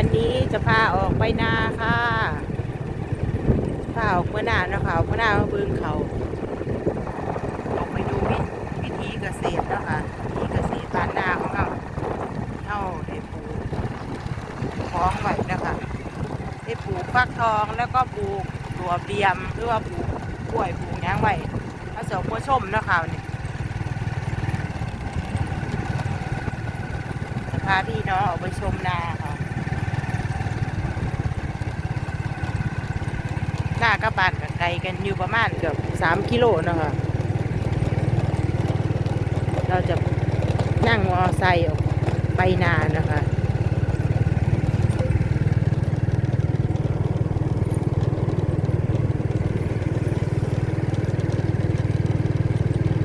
วันนี้จะพาออกไปนาค่ะพาออกเมื่อนานะคะเมื่อนามาเบึงเขาออกไปดูวิวธีเกษตรนะคะวิธีเกษตรบ้านนาของเราเอาได้ปลูกของไว้นะคะได้ปลูกฟักทองแล้วก็ปลูกตัวเบียมหรือว่าปลูกกล้วยปลูกหยางไว้ผสมผสมนาะค่ะนนี้จะพาพี่น้องออกไปชมนาค่ะหน้ากระบานกับไกลกันอยู่ประมาณเกือบสามกิโลนะคะเราจะนั่งมอไซค์ออกไปนานนะคะ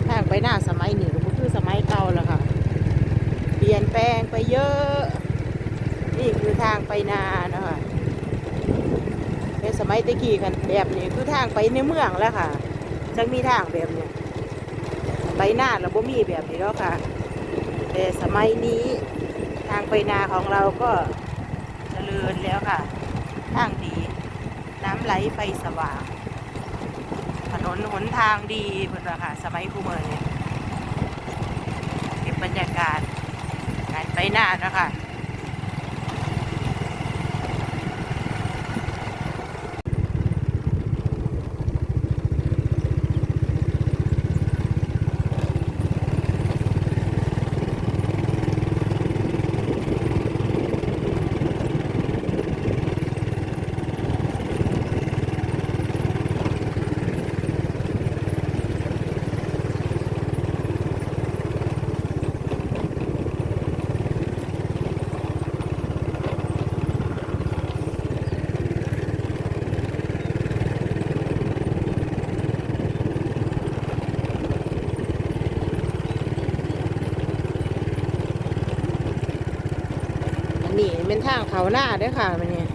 ทางไปหน้าสมัยนี้ก็คือสมัยเก่าแล้วค่ะ เปลี่ยนแปลงไปเยอะ นี่คือทางไปนานะคะ สมัยตะกี้กันแบบนี้คือทางไปในเมืองแล้วค่ะจังมีทางแบบนี้ไปนาเราบ่มีแบบนี้แล้วค่ะ แต่สมัยนี้ทางไปนาของเราก็เจริญแล้วค่ะ ทางดี น้ำไหลไฟสว่างถนนหนทางดีเพื่อนว่าค่ะ สมัยกูเมื่อเนี่ยเก็บบรรยากาศการไปหน้านะคะ อันนี้ เป็นทางเขาหน้าด้วยค่ะมันนี่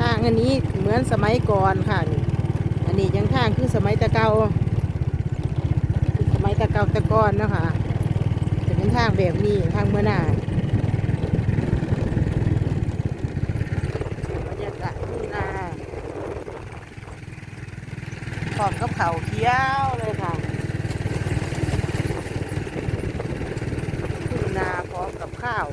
ทางอันนี้เหมือนสมัยก่อนค่ะนี่อันนี้ยังทางคือสมัยตะเกาสมัยตะเกาตะก้อนเนาะคะจะเป็นทางแบบนี้ทางเมื่อหน้าบรรยากาศทุ่งนาพร้อมกับเขาเขียวเลยค่ะ ทุ่งนาพร้อมกับข้าว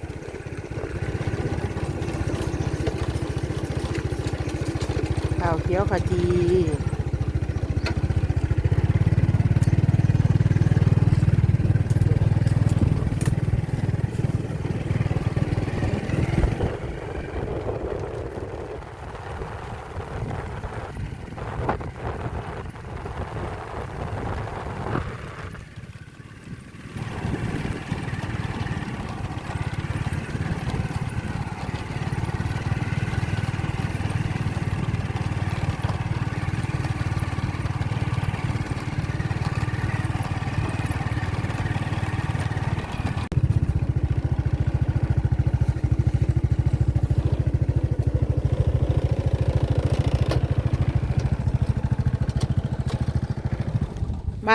ข้าวเขี ยวขจี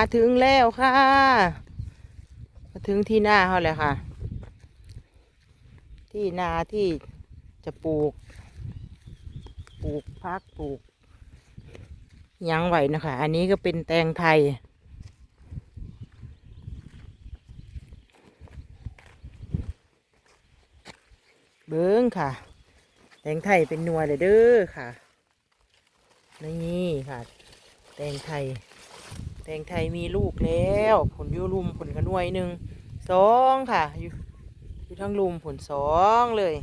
มาถึงแล้วค่ะ มาถึงที่นาเขาเลยค่ะ ที่นาที่จะปลูก ปลูกพักปลูกยังไหวนะคะ อันนี้ก็เป็นแตงไทย เบิ้งค่ะ แตงไทยเป็นนัวเลยเด้อค่ะ นี่ค่ะ แตงไทย แตงไทยมีลูกแล้วผลยูรุมผลขนวยหนึ่งสองค่ะ อยู่อยู่ทั้งลุมผลสองเลย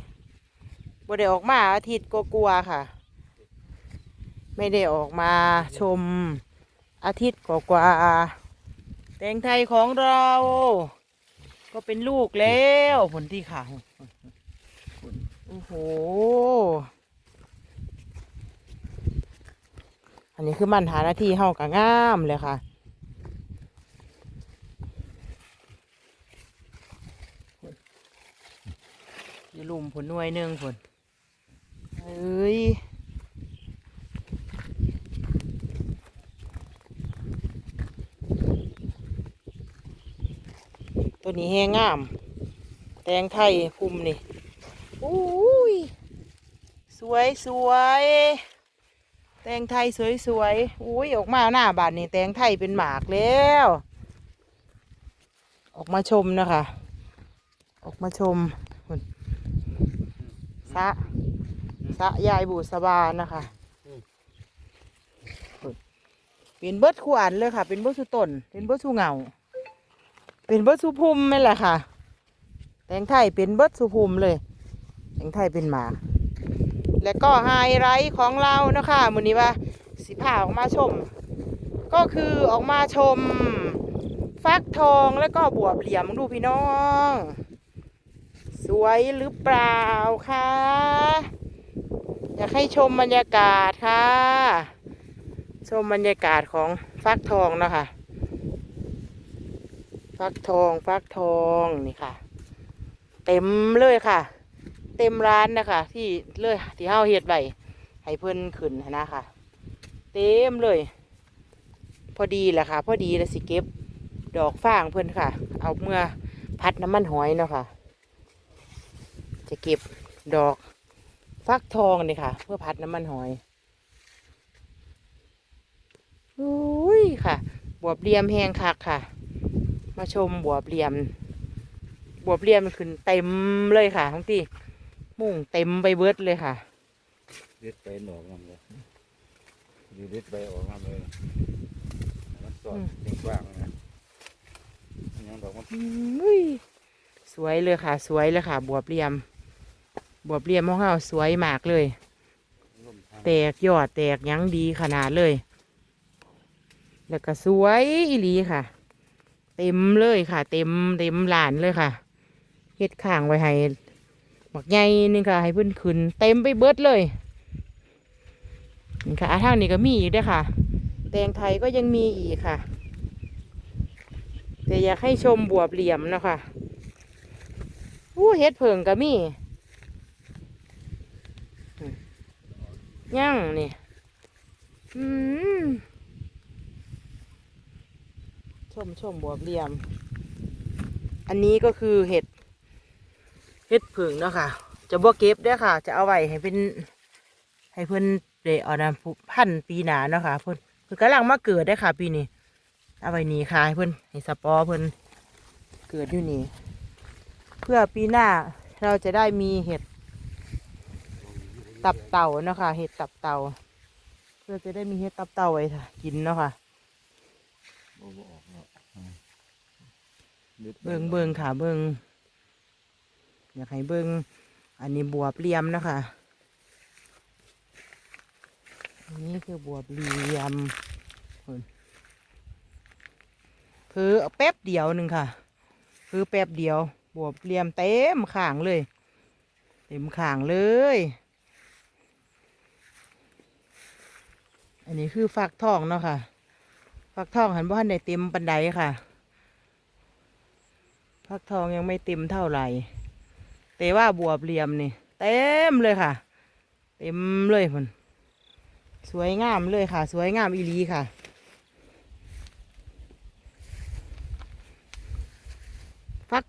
บ่ได้ออกมาอาทิตย์ก็กลัวๆค่ะ ไม่ได้ออกมาชมอาทิตย์กกว่าแตงไทยของเรา ก็เป็นลูกแล้วผลที่ขาวโอ้โห อันนี้คือมันหาหน้าที่เฮากะงามเลยค่ะ อยู่หลุมผลหน่วยหนึ่งผลเอ้ยต้ตัวนี้แห้งงาม แตงไทยภูมินี่อุ้ยสวยสวยแตงไทยสวยสวยอุ้ยออกมาหน้าบานนี่แตงไทยเป็นหมากแล้ว ออกมาชมนะคะ ออกมาชม หุ่นสะสะยายบุษบานะคะเป็นเบิดขวานเลยค่ะ เป็นเบิดสุต้นเป็นเบิดสุเหงา เป็นเบิดสุภูมินี่แหละค่ะ แตงไทยเป็นเบิดสุภูมิเลย แตงไทยเป็นหมา และก็ไฮไลท์ของเรานะคะมือนี้ว่าสิพาออกมาชม ก็คือออกมาชม ฟักทองแล้วก็บวบเหลี่ยมดูพี่น้อง สวยหรือเปล่าคะอยากให้ชมบรรยากาศค่ะ ชมบรรยากาศของฟักทองนะคะฟักทองฟักทองนี่ค่ะ เต็มเลยค่ะ เต็มร้านนะคะ ที่เลยที่เฮาเฮ็ดไว้ให้เพิ่นขึ้นนะคะเต็มเลย พอดีแหละค่ะ พอดีแล้วสิเก็บ ดอกฟางเพิ่นค่ะ เอาเมื่อพัดน้ำมันหอยเนาะค่ะ จะเก็บดอกฟักทองนี่ค่ะ เพื่อพัดน้ำมันหอยอุ้ยค่ะ บวบเรียมแหงคักค่ะ มาชมบวบเรียม บวบเรียมมันขึ้นเต็มเลยค่ะทั้งที่มุ่งเต็มไปเบิดเลยค่ะเด็ดไปหนอกมันเลยดีเด็ดไปออกมาเลยมันสอดอืมเต็งกว้างนะยังดอกมันอุ้ยสวยเลยค่ะ สวยเลยค่ะ บวบเรียม บวบเรียมของเราสวยมากเลยร่มทางแตกยอดแตกหยังดีขนาดเลย แล้วก็สวยอีหลีค่ะ เต็มเลยค่ะ เต็มเต็มหลานเลยค่ะเฮ็ดข้างไว้ให้บักใหญ่นึงค่ะ ให้เพิ่นขึ้น เต็มไปเบิดเลยนี่ค่ะอะทางนี้ก็มีอีกเด้วยค่ะ แตงไทยก็ยังมีอีกค่ะ แต่อยากให้ชมบวบเหลี่ยมเนาะคะอู้เฮ็ดเผิงก็มี ย่างนี่อืมชมชมบวบเหลี่ยม อันนี้ก็คือเห็ด เห็ดผึ่งเนาะค่ะ จะบ่เก็บได้ค่ะ จะเอาไว้ให้เป็น ให้เพิ่อนเดเอานะพันปีหนาเนาะค่ะ เพิ่อนเพิ่นกำลังมาเกิดได้ค่ะ ปีนี้ เอาไว้นี่ค่ะให้เพิ่อนให้สปอเพิ่อนเกิดอยู่นี่ เพื่อปีหน้าเราจะได้มีเห็ด ตับเต่าเนาะค่ะเห็ดตับเต่าเพื่อจะได้มีเห็ดตับเต่าไว้ค่ะกินเนาะค่ะบ่บ่ออกเนาะอืมด็ดไปเบิงเบิงค่ะเบิงอยากให้เบิงอันนี้บวบเหลี่ยมเนาะคะอันนี้คือบวบเหลี่ยมพุ่นเพือเอาแป๊บเดียวหนึ่งค่ะเพือแป๊บเดียว บวบเหลี่ยมเต็มข่างเลย เต็มข่างเลย อันนี้คือฟักทองเนาะค่ะ ฟักทองหันบ้านได้เต็มปันไดค่ะ ฟักทองยังไม่เต็มเท่าไหร่ แต่ว่าบวบเหลี่ยมนี่ เต็มเลยค่ะ เต็มเลยมันสวยงามเลยค่ะ สวยงามอีลีค่ะฟัก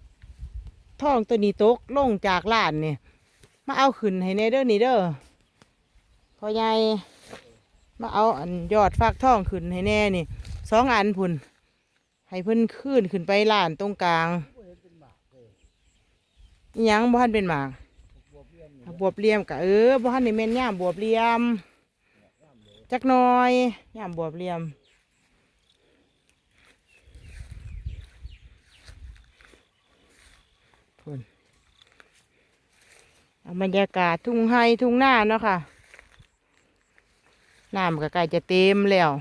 ทองตัวนี้ตกลงจากลานเนี่ยมาเอาขึ้นให้เนเด้อนี่เด้อพ่อใหญ่ มาเอาอันยอดฟักทองขึ้นให้แน่นี่สองอันพุ่นให้เพิ่นขึ้นขึ้นไปลานตรงกลางยังบ่ทันเป็นหมากบวบเลี่ยมกะเออบ่ทันได้แม่นย่ามบวบเลี่ยมจักหน่อยย่ามบวบเลี่ยมพุ่นเอาบรรยากาศทุ่งไฮทุ่งหน้าเนาะค่ะ น้ำก็ใกล้จะเต็มแล้ว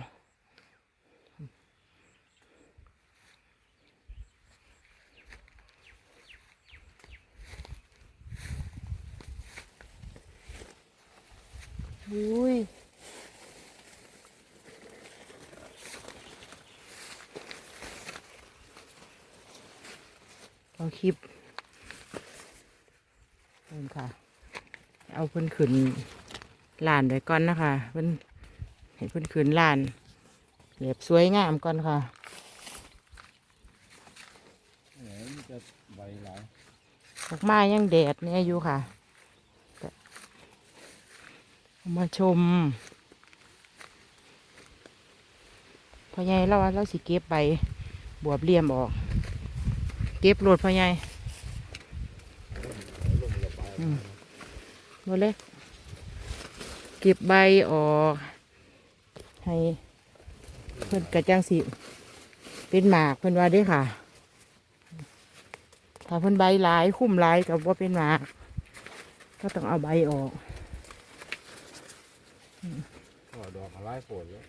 อุ้ยเอาคลิปนี่ค่ะ เอาเพิ่นขึ้นลานไว้ก่อนนะคะเพิ่น ให้เพิ่นขึ้นลานแบบสวยงามก่อนค่ะเออมันจะใบหลายดอกไม้ยังแดดเนี่ยอยู่ค่ะก็เอามาชมพอใหญ่เราว่าเราสิเก็บใบบวบเหลี่ยมออก เก็บโหลดพอใหญ่ลงระบายอืมหมดเลยเก็บใบออก ให้เพิ่นกระจังสิเป็นหมากเพิ่นว่าเด้อค่ะ ถ้าเพิ่นใบหลายคุ้มหลายกับว่าเป็นหมาก ก็ต้องเอาใบออกก็ดอกอะไรโผล่แล้ว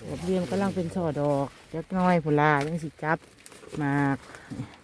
ดอกเรียมกำลังเป็นช่อดอกจักหน้อยผุลายังสิจับหมากเ